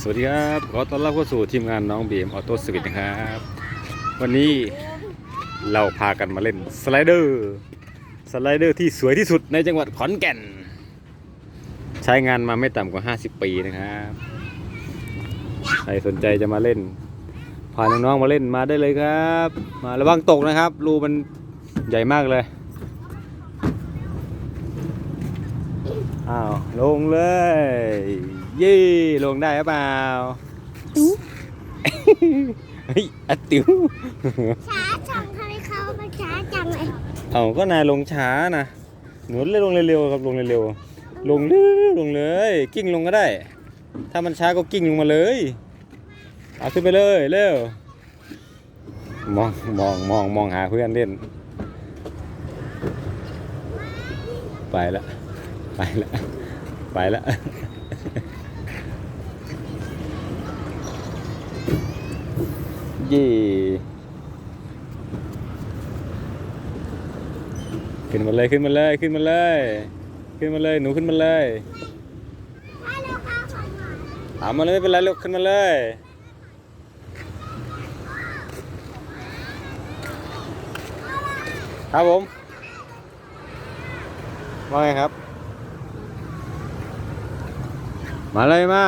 สวัสดีครับขอต้อนรับเข้าสู่ทีมงานน้องบีมออโต้สวิตนะครับ วันนี้เราพากันมาเล่นสไลเดอร์สไลเดอร์ที่สวยที่สุดในจังหวัดขอนแก่น ใช้งานมาไม่ต่ำกว่า 50 ปีนะครับใครสนใจจะมาเล่น พาน้องๆมาเล่นมาได้เลยครับ มาระวังตกนะครับ รูมันใหญ่มากเลยอ้าวลงเลย ยี่ลงได้หรือเปล่าเฮ้ยอะติ๋วช้าจังทำไมเขามาช้าจังเลยเอาก็นายลงช้านะหนูเลยลงเร็วๆครับลงเร็วๆลงเร็วลงเลย กิ้งลงก็ได้ ถ้ามันช้าก็กิ้งลงมาเลยเอาขึ้นไปเลยเร็วมองมองมองมองหาเพื่อนเล่น ไปละไปละไปละ ยี่ขึ้นมาเลยขึ้นมาเลยขึ้นมาเลย ขึ้นมาเลยหนูขึ้นมาเลยถ้าเราพาคนมาเอามาเลยไม่เป็นไรลูกขึ้นมาเลยครับผมว่าไงครับ มาเลยมา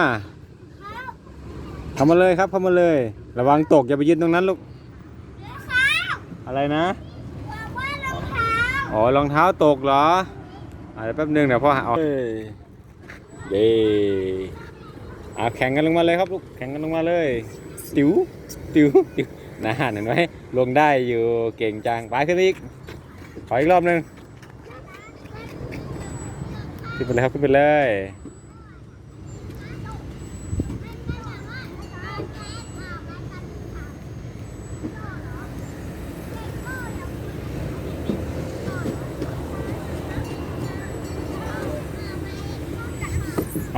เข้ามาเลยครับเข้ามาเลย ระวังตกอย่าไปยืนตรงนั้นลูกเรือข้าวอะไรนะบอกว่ารองเท้าอ๋อรองเท้าตกเหรออ่าเดี๋ยวแป๊บนึงเดี๋ยวพ่อหาเอาเอ้ยเย้อ่าแข่งกันลงมาเลยครับลูก แข่งกันลงมาเลย ติ๋ว ติ๋ว ติ๋วนะเห็นไหมลงได้อยู่เก่งจัง ไปขึ้นไปอีก ขออีกรอบหนึงขึ้นไปเลยครับขึ้นไปเลย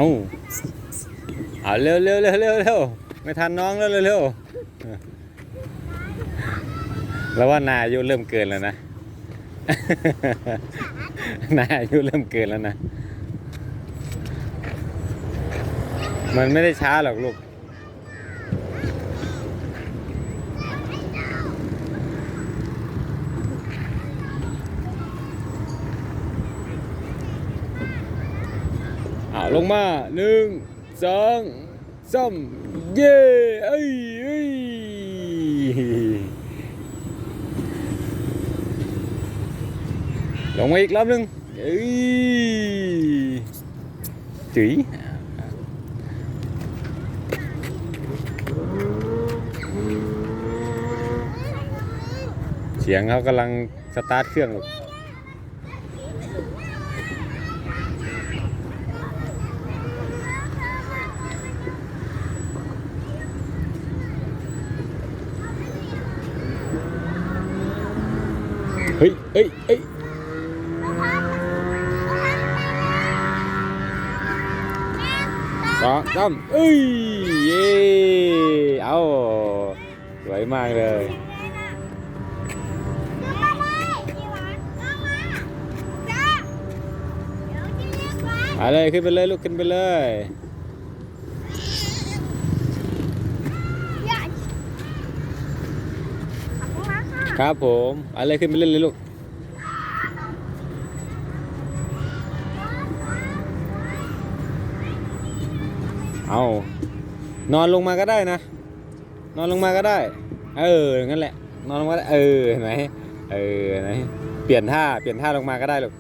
เอาเอาเร็วเร็วเร็วเร็วเร็วไม่ทันน้องแล้วเร็วเร็วแล้วว่านายอายุเริ่มเกินแล้วนะนายอายุเริ่มเกินแล้วนะ มันไม่ได้ช้าหรอกลูก ลงมาหนึ่งสองสามเย้เอ้ยเอ้ยลงมาอีกรอบหนึ่งเอ้ยจีเสียงเขากำลังสตาร์ทเครื่อง ฮ้ยเอ้ยเอ้ยสองสามเอ้ย เย่เอาสวยมากเลยไปเลยขึ้นไปเลยลูกขึ้นไปเลย ครับผมไปเลยขึ้นไปเล่นเลยลูกเอานอนลงมาก็ได้นะ นอนลงมาก็ได้ เอองั้นแหละ นอนลงมาได้เออเห็นไหมเออไหนเปลี่ยนท่าเปลี่ยนท่าลงมาก็ได้ลูก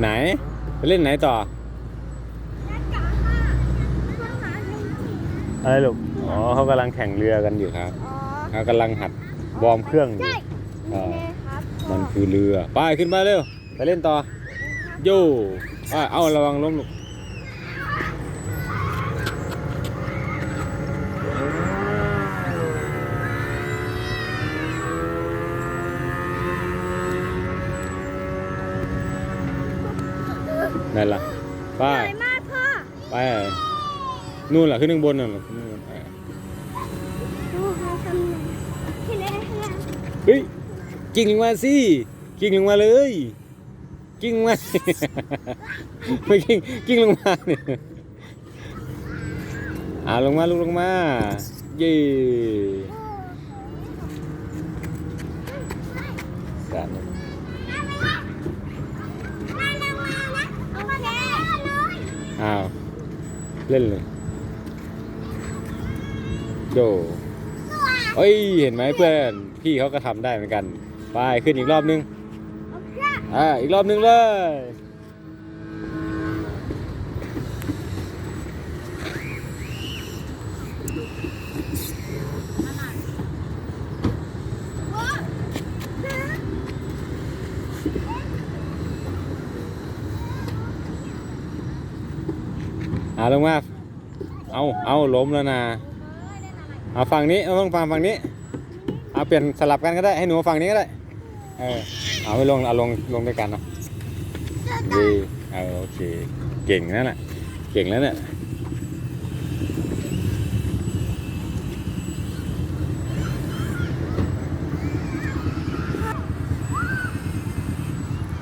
ไหนไปเล่นไหนต่อ อะไรลูก อ๋อเขากำลังแข่งเรือกันอยู่ครับเขากำลังหัดวอร์มเครื่องอยู่ใช่เออครับมันคือเรือไปขึ้นมาเร็ว ไปเล่นต่อโย่ไปเอาระวังล้มลูกนั่นล่ะไปสวยมากพ่อไป นู่นแหละขึ้นข้างบนน่ะนู่นไปดูเขาทำหนึ่งที่เฮ้ยกิ่งลงมาสิกิ่งลงมาเลย กิ้งมา ไม่กิ้งกิ้งลงมาเนี่ยอ่าลงมาลูกลงมา เย่สาดเลยมาลงมานอ้าว เล่นเลย โดเอ้ย เห็นไหมเพื่อน พี่เขาก็ทำได้เหมือนกัน ไปขึ้นอีกรอบนึงโอเคอ่า อีกรอบนึงเลย อ่าลงมา เอา เอาล้มแล้วนะ เอาฝั่งนี้เอาต้องฝั่งฝั่งนี้ เอาเปลี่ยนสลับกันก็ได้ ให้หนูฝั่งนี้ก็ได้ เออ เอาไม่ลง เอาลงลงด้วยกันเนาะดีเออโอเค เก่งนั่นแหละเก่งแล้วเนี่ย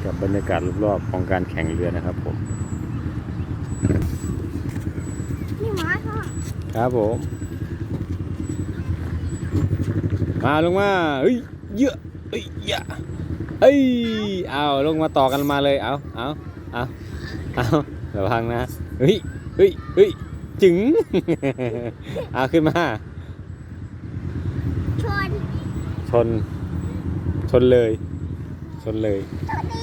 กับบรรยากาศรอบๆของการแข่งเรือนะครับผม นี่หมาค่ะ ครับผม มาลงมาเฮ้ยเยอะเฮ้ยเยอะเอ้ยเอาลงมาต่อกันมาเลยเอาเอาเอาเอาระวังนะเฮ้ยเฮ้ยเฮ้ยจึงเอาขึ้นมา ชน ชน ชนเลย ชนเลยตัวนี้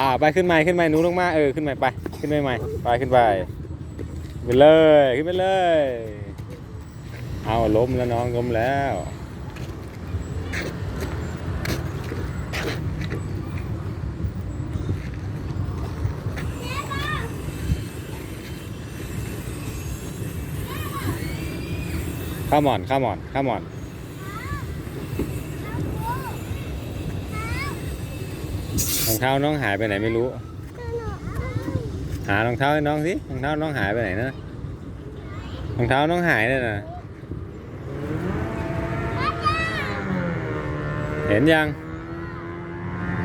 อ่าไปขึ้นใหม่ขึ้นใหม่หนูลงมาเออขึ้นใหม่ไปขึ้นใหม่ใหม่ไปขึ้นไปไปเลยขึ้นไปเลย เอาล้มแล้วน้องล้มแล้ว ข้ามอนข้ามอนข้ามอนรองเท้าน้องหายไปไหนไม่รู้ หารองเท้าให้น้องสิรองเท้าน้องหายไปไหนนะรองเท้าน้องหายเลยนะเห็นยัง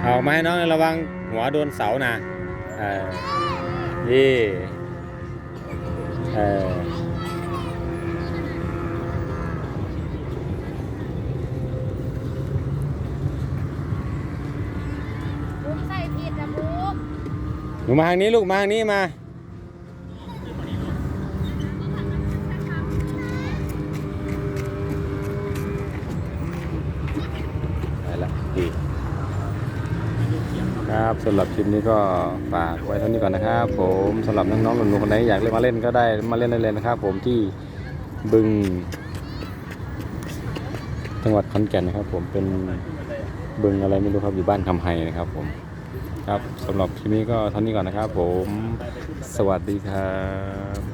เอามาให้น้องระวังหัวโดนเสานะเออยี่เออ มุกใส่ผิดนะมุก หนูมาทางนี้ลูกมาทางนี้มา ไปละดีครับสำหรับคลิปนี้ก็ฝากไว้เท่านี้ก่อนนะครับผมสำหรับน้องๆหนูๆคนไหนอยากเล่นมาเล่นก็ได้มาเล่นได้เลยนะครับ ผมที่บึง จังหวัดขอนแก่นนะครับ ผมเป็นบึงอะไรไม่รู้ครับอยู่บ้านคำไฮนะครับผม ครับสำหรับคลิปนี้ก็เท่านี้ก่อนนะครับผม สวัสดีครับ